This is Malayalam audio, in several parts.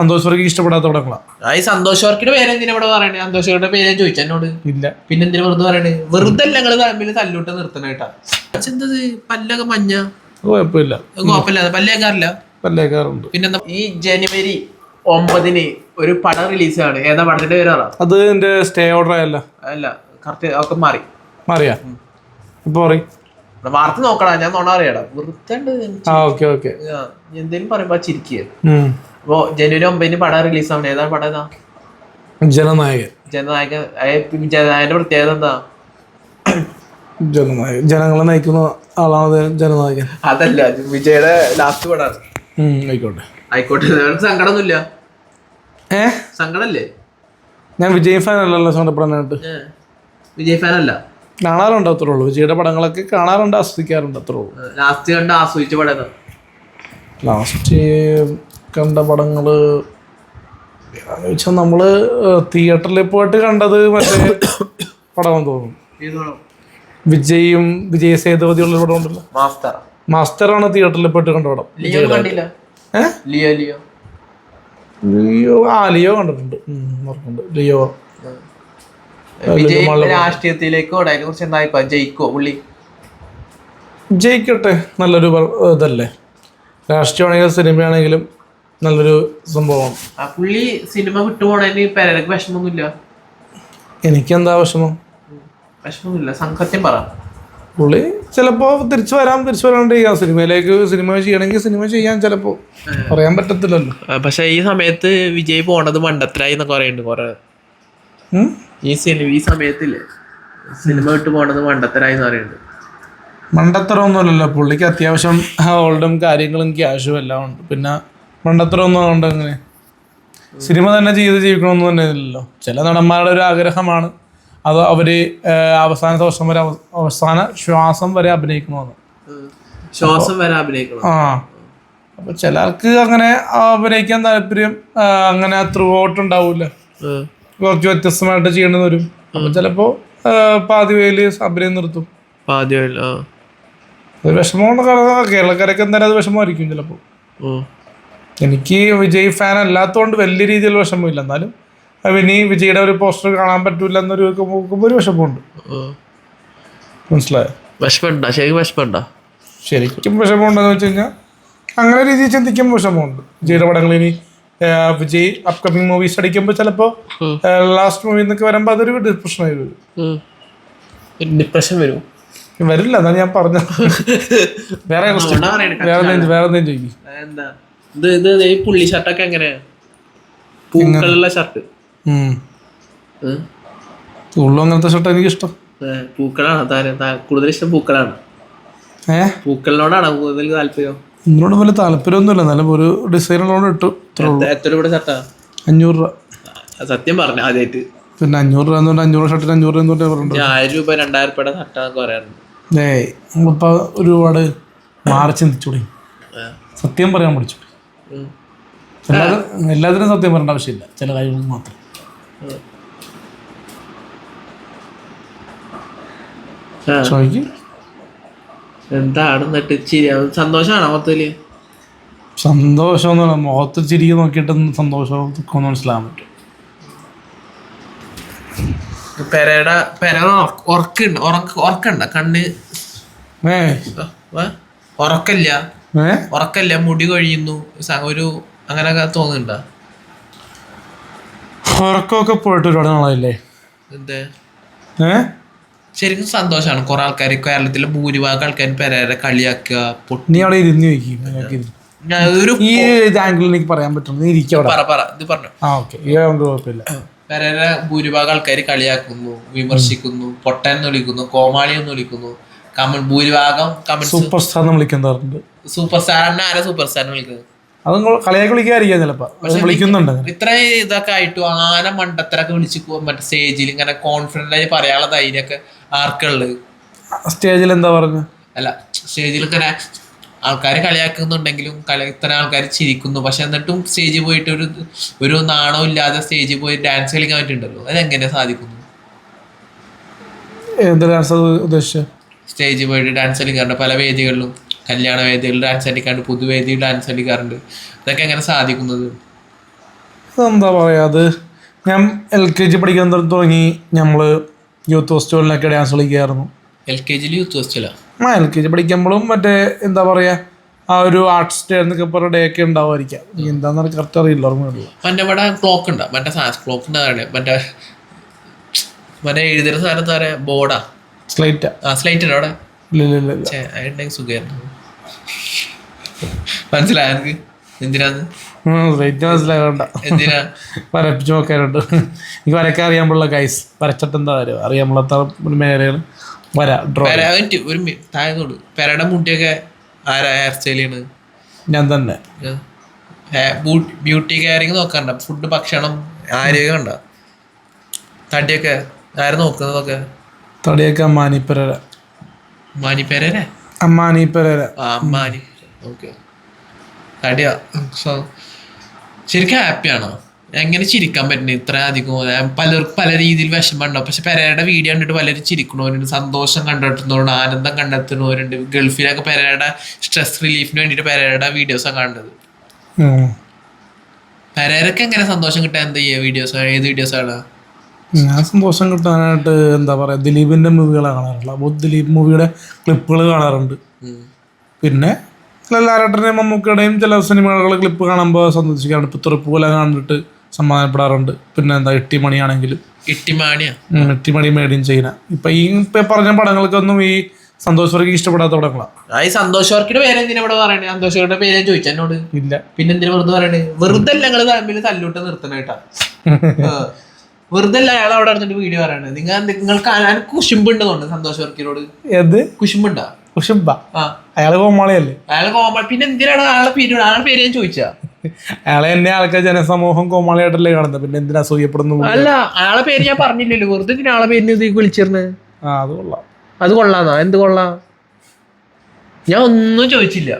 സന്തോഷ് വർഗീസ് ഇഷ്ടപ്പെടാത്ത പടങ്ങളാണ് ആ ഈ സന്തോഷ് വർക്കിന്റെ പേര് എന്തിനാ ഇവിടെ പറയണേ? സന്തോഷ് പേര് ഞാൻ ചോദിച്ചു എന്നോട്. ഇല്ല. പിന്നെ എന്തിനാ വെറുതെ പറയണേ? വെറുതെ അല്ല ഞങ്ങൾ തമ്മിൽ തല്ലൂട്ട് നിർത്തണ കേട്ടാ. എന്തത് പല്ലൊക്കെ മഞ്ഞ? കുഴപ്പമില്ല. കുഴപ്പമില്ല. പല്ലേക്കാറില്ല പല്ലേക്കാറുണ്ട്. പിന്നെ ഈ ജനുവരി ഒമ്പതിന് ഒരു പടം റിലീസാണ്. ഏതാ പടത്തിന്റെ പേരാണോ? അത് എന്റെ സ്റ്റേ ഓർഡർ ആയല്ല അല്ല കറക്റ്റ് ഒക്കെ മാറി. മാറിയാ? ഇപ്പൊ പറയും. വാർത്ത നോക്കടാ ഞാൻ നോണ അറിയാടാ വെറുതെ എന്തേലും പറയുമ്പോ ചിരിക്കുക അപ്പോ ജനുവരി ഒമ്പതിന് പടം റിലീസ് ആവണം. ഏതാണ് പടം ഏതാ ജനനായകൻ. ജനനായകൻ. ജനനായകന്റെ പ്രത്യേകത എന്താ? ജനനായകൻ. ജനങ്ങളെ നയിക്കുന്ന ആളാണ് ജനനായകൻ? അതല്ല വിജയുടെ ലാസ്റ്റ് പടാണ്. ആയിക്കോട്ടെ. ആയിക്കോട്ടെ സങ്കടമൊന്നുമില്ല. ഏ? സങ്കടല്ലേ ഞാൻ വിജയ് ഫാൻ അല്ലല്ലോ സങ്കടപ്പെടാനായിട്ട്. വിജയ് ഫാൻ അല്ല കാണാറുണ്ട് അത്രേ ഉള്ളൂ. വിജയുടെ പടങ്ങളൊക്കെ കാണാറുണ്ട് ആസ്വദിക്കാറുണ്ട് അത്രേ ഉള്ളൂ. ലാസ്റ്റ് കണ്ട ആസ്വദിച്ച പടം ലാസ്റ്റ് കണ്ട പടങ്ങൾ ചോദിച്ചാൽ നമ്മൾ നമ്മൾ തിയേറ്ററിൽ പോയിട്ട് കണ്ടത് മറ്റേ പടമെന്ന് തോന്നുന്നു? വിജയും വിജയ സേതുപതി ഉള്ള പടം ഉണ്ടല്ലോ. മാസ്റ്റർ മാസ്റ്ററാണ് തിയേറ്ററിൽ പോയിട്ട് കണ്ട പടം. ലിയോ ആ ലിയോ കണ്ടിട്ടുണ്ട്. ലിയോ. വിജയ് രാഷ്ട്രീയത്തിലേക്ക് ഓടാ അതിനെ കുറിച്ച് എന്താ ജയിക്കോ പുള്ളി? ജയിക്കട്ടെ നല്ലൊരു ഇതല്ലേ. രാഷ്ട്രീയമാണെങ്കിലും സിനിമയാണെങ്കിലും നല്ലൊരു സംഭവം. ആ പുള്ളി സിനിമ വിട്ടുപോണതിന് പെരക്ക് വിഷമൊന്നുമില്ല എനിക്കെന്താ വിഷമം? വിഷമൊന്നുമില്ല സംഘത്യം പറ. പുള്ളി ചിലപ്പോ തിരിച്ചു വരാം തിരിച്ചു വരാണ്ട് ചെയ്യാം. സിനിമയിലേക്ക് സിനിമ ചെയ്യണമെങ്കിൽ സിനിമ ചെയ്യാൻ ചിലപ്പോ. പറയാൻ പറ്റത്തില്ലല്ലോ. പക്ഷെ ഈ സമയത്ത് വിജയ് പോണത് മണ്ടത്തിലായി എന്നൊക്കെ പറയുന്നുണ്ട് കുറെ? ഈ സിനിമ ഈ സമയത്തില്ലേ സിനിമ വിട്ടു പോണത് മണ്ടത്തരായി എന്ന് പറയുന്നുണ്ട്. മണ്ടത്തരമൊന്നുമല്ലല്ലോ. പുള്ളിക്ക് അത്യാവശ്യം ഓൾഡും കാര്യങ്ങളും ക്യാഷും എല്ലാം ഉണ്ട്. പിന്നെ മണ്ടത്തരമൊന്നും ഉണ്ട് അങ്ങനെ. സിനിമ തന്നെ ചെയ്ത് ജീവിക്കണമെന്ന് തന്നെ ഇല്ലല്ലോ. ചില നടന്മാരുടെ ഒരു ആഗ്രഹമാണ്. അത് അവർ അവസാന ദിവസം വരെ അവസാന ശ്വാസം വരെ അഭിനയിക്കണമെന്ന്. ശ്വാസം വരെ അഭിനയിക്കണം. ആ. അപ്പൊ ചിലർക്ക് അങ്ങനെ അഭിനയിക്കാൻ താല്പര്യം അങ്ങനെ ത്രൂ ഔട്ട് ഉണ്ടാവില്ല ഉം. കുറച്ച് വ്യത്യസ്തമായിട്ട് ചെയ്യേണ്ടി വരും. അപ്പൊ ചിലപ്പോ പാതി വേൽ അഭിനയം നിർത്തും. പാതി വേൽ ആ. കേരളക്കാരൊക്കെ എന്തായാലും അത് വിഷമമായിരിക്കും ചിലപ്പോൾ എനിക്ക് വിജയ് ഫാൻ അല്ലാത്തതുകൊണ്ട് വലിയ രീതിയിൽ വിഷമമില്ല. എന്നാലും ഇനി വിജയുടെ ഒരു പോസ്റ്റർ കാണാൻ പറ്റൂല എന്നൊരു നോക്കുമ്പോൾ ഒരു വിഷമമുണ്ട്. മനസ്സിലായോ? ശരിക്കും വിഷമമുണ്ടോ? ശരിക്കും വിഷമമുണ്ടെന്ന് വെച്ച് കഴിഞ്ഞാൽ അങ്ങനെ രീതിയിൽ ചിന്തിക്കുമ്പോൾ വിഷമമുണ്ട്. വിജയുടെ പടങ്ങൾ ഇനി വിജയ് അപ്കമിങ് മൂവീസ് അടിക്കുമ്പോൾ ചിലപ്പോൾ ലാസ്റ്റ് മൂവി എന്നൊക്കെ വരുമ്പോൾ അതൊരു ഡിപ്രഷൻ ആയി വരും. ഡിപ്രഷൻ വരും. വരില്ല എന്നാ ഞാൻ പറഞ്ഞു വേറെ വേറെ വേറെ എന്തെങ്കിലും ചോദിക്കും. എന്താ? ഇത് ഇത് ദേ ഈ പുള്ളി ഷർട്ടൊക്കെ എങ്ങനെയാ? പൂക്കളുള്ള ഷർട്ട് ഉള്ളു അങ്ങനത്തെ ഷർട്ട് എനിക്ക് ഇഷ്ടം പൂക്കളാണ്. കൂടുതൽ ഇഷ്ടം പൂക്കളാണ്. പൂക്കളിനോടാണ് കൂടുതൽ താല്പര്യം? ഇതിനോട് വലിയ താല്പര്യമൊന്നുമില്ല. എന്നാലും ഒരു ഡിസൈനോട് ഇട്ടു. എത്ര- ഷർട്ടാ അഞ്ഞൂറ് രൂപ. സത്യം പറഞ്ഞു ആദ്യമായിട്ട് പിന്നെ അഞ്ഞൂറ് രൂപ എന്നുകൊണ്ട് അഞ്ഞൂറ് ഷർട്ടിന് അഞ്ഞൂറ് രൂപ ഞാൻ ആയിരം രൂപ രണ്ടായിരം രൂപയുടെ ഷർട്ടാന്നൊക്കെ പറയാറുണ്ട്. ഏയ് നമ്മളിപ്പോൾ ഒരുപാട് മാറി ചിന്തിച്ചൂടി. സത്യം പറയാൻ പഠിച്ചു. എല്ലാത്തിനും സത്യം പറയേണ്ട ആവശ്യമില്ല. ചില കാര്യങ്ങൾ മാത്രം. ചോദിക്കും എന്താണ് എന്നിട്ട് ചിരി? സന്തോഷമാണോ മൊത്തത്തിൽ സന്തോഷം എന്ന് പറഞ്ഞാൽ മുഖത്ത് ചിരിക്ക് നോക്കിയിട്ട് സന്തോഷം ദുഃഖം മനസ്സിലാകാൻ പറ്റും. പെരയുടെ പെര ഉറക്കുണ്ട്. ഉറക്ക ഉറക്കണ്ട. കണ്ണ് ഉറക്കല്ല. ഉറക്കല്ല. മുടി കൊഴിയുന്നു. ഒരു അങ്ങനെയൊക്കെ തോന്നുന്നുണ്ടോ? ഉറക്കമൊക്കെ പോയിട്ട് ഒരുപാട് നാളായില്ലേ? എന്തേ? ഏ? ശരിക്കും സന്തോഷമാണ് കുറെ ആൾക്കാർ കേരളത്തിലെ ഭൂരിഭാഗം ആൾക്കാർ പെരേരെ കളിയാക്കുക പൊട്ടി നീ അവിടെ ഇരുന്ന് ചോദിക്കും. ഞാൻ ഒരു ഈ ആംഗിളിൽ എനിക്ക് പറയാൻ പറ്റും നീ ഇരിക്കും അവിടെ. പറ പറ ഇത് പറഞ്ഞു. ആ ഓക്കെ. ഈ ആംഗിൾ കുഴപ്പമില്ല. പെരേരെ ഭൂരിഭാഗം ആൾക്കാർ കളിയാക്കുന്നു വിമർശിക്കുന്നു പൊട്ടൻ എന്ന് വിളിക്കുന്നു കോമാളി എന്ന് വിളിക്കുന്നു. കമന്റ് ഭൂരിഭാഗം സൂപ്പർ സ്റ്റാർ എന്ന് സൂപ്പർ സ്റ്റാർ ആരാ സൂപ്പർ സ്റ്റാർ വിളിക്കുന്നത്? അത് നിങ്ങൾ കളിയാക്കി വിളിക്കാതിരിക്കാം ചിലപ്പോ. വിളിക്കുന്നുണ്ട്. ഇത്ര ഇതൊക്കെ ആയിട്ടും ആന മണ്ടത്തരൊക്കെ വിളിച്ച് മറ്റേ സ്റ്റേജിൽ ഇങ്ങനെ കോൺഫിഡന്റ് ആയി പറയാനുള്ള ധൈര്യമൊക്കെ ആർക്കുള്ളത്? സ്റ്റേജിൽ എന്താ പറഞ്ഞു? അല്ല സ്റ്റേജിൽ ഇങ്ങനെ ആൾക്കാർ കളിയാക്കുന്നുണ്ടെങ്കിലും കളി ഇത്ര ആൾക്കാർ ചിരിക്കുന്നു. പക്ഷെ എന്നിട്ടും സ്റ്റേജിൽ പോയിട്ട് ഒരു ഒരു നാണവും ഇല്ലാതെ സ്റ്റേജിൽ പോയി ഡാൻസ് കളിക്കാൻ പറ്റുന്നുണ്ടല്ലോ അതെങ്ങനെ സാധിക്കുന്നു? സ്റ്റേജിൽ പോയിട്ട് ഡാൻസ് കളിക്കാറുണ്ട് പല വേദികളിലും. കല്യാണ വേദികളിൽ ഡാൻസ് കളിക്കാറുണ്ട് പൊതുവേദിയിൽ ഡാൻസ് കളിക്കാറുണ്ട് ഇതൊക്കെ എങ്ങനെ സാധിക്കുന്നത്? എന്താ പറയാ അത് ഞാൻ എൽ കെ ജി പഠിക്കാൻ തുടങ്ങി നമ്മൾ യൂത്ത് ഫെസ്റ്റിവലിനൊക്കെ ഡാൻസ് കളിക്കായിരുന്നു. എൽ കെ ജിയിൽ യൂത്ത് ഹോസ്റ്റലാ ആ എൽ കെ ജി പഠിക്കുമ്പോഴും മറ്റേ എന്താ പറയാ ആ ഒരു ആർട്സ് ഡേ എന്നൊക്കെ പറഞ്ഞ ഡേ ഒക്കെ ഉണ്ടാവുമായിരിക്കാം. എന്താണെന്ന് കറക്റ്റ് അറിയില്ല ഓർമ്മയുള്ളൂ മറ്റേ ഇവിടെ ക്ലോക്ക് ഉണ്ടോ? മറ്റേ സാധനം ക്ലോക്ക് ഉണ്ടാകാണ് മറ്റേ മറ്റേ എഴുതുന്ന സാധനത്ത് പറയാ ബോർഡാ? സ്ലൈറ്റാ ആ. സ്ലൈറ്റ് ഉണ്ടോ അവിടെ? ഇല്ല ഇല്ല ഇല്ല ഛേ, സുഖമായിരുന്നു. മനസ്സിലായ എനിക്ക്? എന്തിനാന്ന്? സ്ലൈറ്റ് മനസ്സിലാകണ്ട എന്തിനാ? വരപ്പിച്ച് നോക്കാനുണ്ട്. എനിക്ക് വരക്കാൻ അറിയാൻ പോലുള്ള ഗൈസ് വരച്ചിട്ട് എന്താ കാര്യം? പാടില്ലാത്ത മേഖലകൾ വര ഡ്രോ ഒരു താഴത്തോട് പെരയുടെ മുടിയൊക്കെ ആരാ ഹെയർ സ്റ്റൈൽ ചെയ്യണത്? ഞാൻ തന്നെ. ബ്യൂട്ടി കെയറിങ് നോക്കണ്ട. ഫുഡ് ഭക്ഷണം ആരോഗ്യം ഉണ്ടോ തടിയൊക്കെ ആര് നോക്കുന്നതൊക്കെ? തടിയൊക്കെ അമ്മാനിപ്പരര. മാനിപ്പേരേ അമ്മാനിപ്പരര. ആ മാനി ഓക്കെ തടിയാ സോ ശരിക്കും ഹാപ്പിയാണോ എങ്ങനെ ചിരിക്കാൻ പറ്റുന്നത് ഇത്ര അധികം പല പലർക്കും പല രീതിയിൽ വിഷമം ഉണ്ടാവും പക്ഷെ പെരയുടെ വീഡിയോ കണ്ടിട്ട് പലരും ചിരിക്കണവരുണ്ട് സന്തോഷം കണ്ടെത്തുന്നവരുണ്ട് ആനന്ദം കണ്ടെത്തുന്നവരുണ്ട്. ഗൾഫിലൊക്കെ പെരയുടെ സ്ട്രെസ് റിലീഫിന് വേണ്ടിയിട്ട് പെരയുടെ വീഡിയോസാണ് കാണുന്നത് ഉം. പെരേരൊക്കെ എങ്ങനെ സന്തോഷം കിട്ടാൻ എന്താ ചെയ്യുക വീഡിയോസ് ഏത് വീഡിയോസ് ആണ്? ഞാൻ സന്തോഷം കിട്ടാനായിട്ട് എന്താ പറയാ ദിലീപിന്റെ മൂവികളാണ് കാണാറുള്ളത്. അപ്പോൾ ദിലീപ് മൂവിയുടെ ക്ലിപ്പുകൾ കാണാറുണ്ട്. പിന്നെ ലാലേട്ടന്റെയും മമ്മൂക്കയുടെയും ചില സിനിമകളുടെ ക്ലിപ്പ് കാണുമ്പോൾ സന്തോഷിക്കാറുണ്ട്. ഇപ്പോൾ തുറപ്പുപോലെ കണ്ടിട്ട് സമ്മാനപ്പെടാറുണ്ട്. പിന്നെ എന്താ ഇട്ടിമണിയാണെങ്കിലും ഇട്ടിമാണിയാ ഇട്ടിമണി മേഡ് ഇൻ ചെയ്യുന്ന ഇപ്പം ഈ ഇപ്പം പറഞ്ഞ പടങ്ങൾക്കൊന്നും ഈ സന്തോഷ് വർഗീസ് ഇഷ്ടപ്പെടാത്ത പടങ്ങളാണ് ആ ഈ സന്തോഷ് വർക്കിന്റെ പേര് എന്തിനാ ഇവിടെ പറയണേ? സന്തോഷ് വർക്കിയുടെ പേര് ഞാൻ ചോദിച്ചു എന്നോട്. ഇല്ല. പിന്നെ എന്തിനാ വെറുതെ പറയണേ? വെറുതെ അല്ല ഞങ്ങൾ തമ്മിൽ തല്ലൂട്ട് നിർത്തണേട്ടാ വെറുതെ അല്ല അയാൾ അവിടെ നടന്നിട്ട് വീഡിയോ പറയുന്നത് നിങ്ങൾ നിങ്ങൾക്ക് കുശുമ്പുണ്ടെന്നുണ്ട് സന്തോഷ് വർക്കിനോട്. ഏത് കുശുമ്പുണ്ടാ? കുശുമ്പ അയാൾ കോമാളിയല്ലേ? അയാൾ കോമ പിന്നെ എന്തിനാണ് അയാളെ പേര് അയാളുടെ പേര് ഞാൻ ചോദിച്ചാ. അയാളെ എന്നെ ആൾക്കാർ ജനസമൂഹം കോമാളിയായിട്ടല്ലേ കാണുന്നത്. പിന്നെ എന്തിനാ അസൂയപ്പെടുന്നു അല്ല അയാളെ പേര് ഞാൻ പറഞ്ഞില്ലല്ലോ. വെറുതെ എന്തിനാ ആളെ പേരിന് ഇത് വിളിച്ചിരുന്നു? ആ അത് കൊള്ളാം. അത് കൊള്ളാന്നാ? എന്ത് കൊള്ളാം? ഞാൻ ഒന്നും ചോദിച്ചില്ല.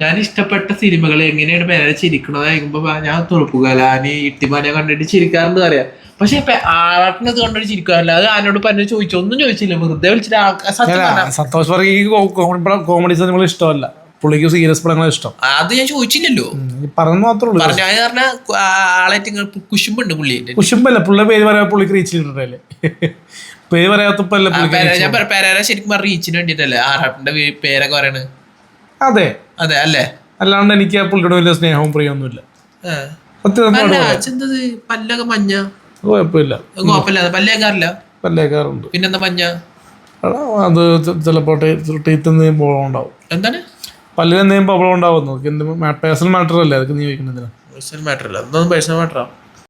ഞാൻ ഇഷ്ടപ്പെട്ട സിനിമകൾ എങ്ങനെയാണ് പേരെ ചിരിക്കണത് കഴിക്കുമ്പോ ഞാൻ തുറപ്പുകലാന് ഇട്ടിമാനെ കണ്ടിട്ട് ചിരിക്കാറുണ്ട് അറിയാം. പക്ഷെ ആളാട്ടിനത് കണ്ടൊരു ചിരിക്കാറില്ല അത് ആനോട് പറഞ്ഞു ചോദിച്ചു. ഒന്നും ചോദിച്ചില്ല. വെറുതെ വിളിച്ചിട്ട് സന്തോഷ് വർഗീക്ക് കോമഡി സിനിമകൾ ഇഷ്ടമല്ല. പുള്ളിക്ക് സീരിയസ് പടങ്ങൾ ഇഷ്ടം. അത് ഞാൻ ചോദിച്ചില്ലല്ലോ. പറഞ്ഞു മാത്രമേ ഉള്ളൂ. പറഞ്ഞ പറഞ്ഞ ആളായിട്ട് കുശുമ്പുണ്ട് പുള്ളി. കുശുമ്പല്ല പുള്ളിയുടെ പേര് പറയാ പുള്ളിക്ക് റീച്ച് ചെയ്തിട്ടുണ്ടല്ലേ പേര് പറയാത്തപ്പല്ലേ പുള്ളിക്ക് ഞാൻ പേരാര ശരിക്കും പറഞ്ഞ റീച്ചിന് വേണ്ടിട്ടല്ലേ ആറാട്ടിന്റെ പേരൊക്കെ പറയണത്? അതെ. അതെ അല്ലേ? അല്ലാണ്ട് എനിക്ക് ആ പുള്ളിയുടെ വലിയ സ്നേഹവും പ്രിയൊന്നുമില്ല. സത്യം പല്ലൊക്കെ മഞ്ഞ. കുഴപ്പമില്ല. കുഴപ്പമില്ല. പല്ലേക്കാറില്ല? പല്ലേക്കാറുണ്ട്. പിന്നെന്താ മഞ്ഞ? അത് ചിലപ്പോൾ ടീത്ത് എന്തെങ്കിലും പ്രോബ്ലം ഉണ്ടാവും. എന്താണ്? പല്ലിന് എന്തെങ്കിലും പ്രോബ്ലം ഉണ്ടാവുന്നു പേഴ്സണൽ മാറ്റർ അല്ലേ? അതൊക്കെ നീ ചോദിക്കുന്നത് എന്തിനാ പേഴ്സണൽ മാറ്റർ അല്ല. അതൊന്നും പേഴ്സണൽ മാറ്ററാ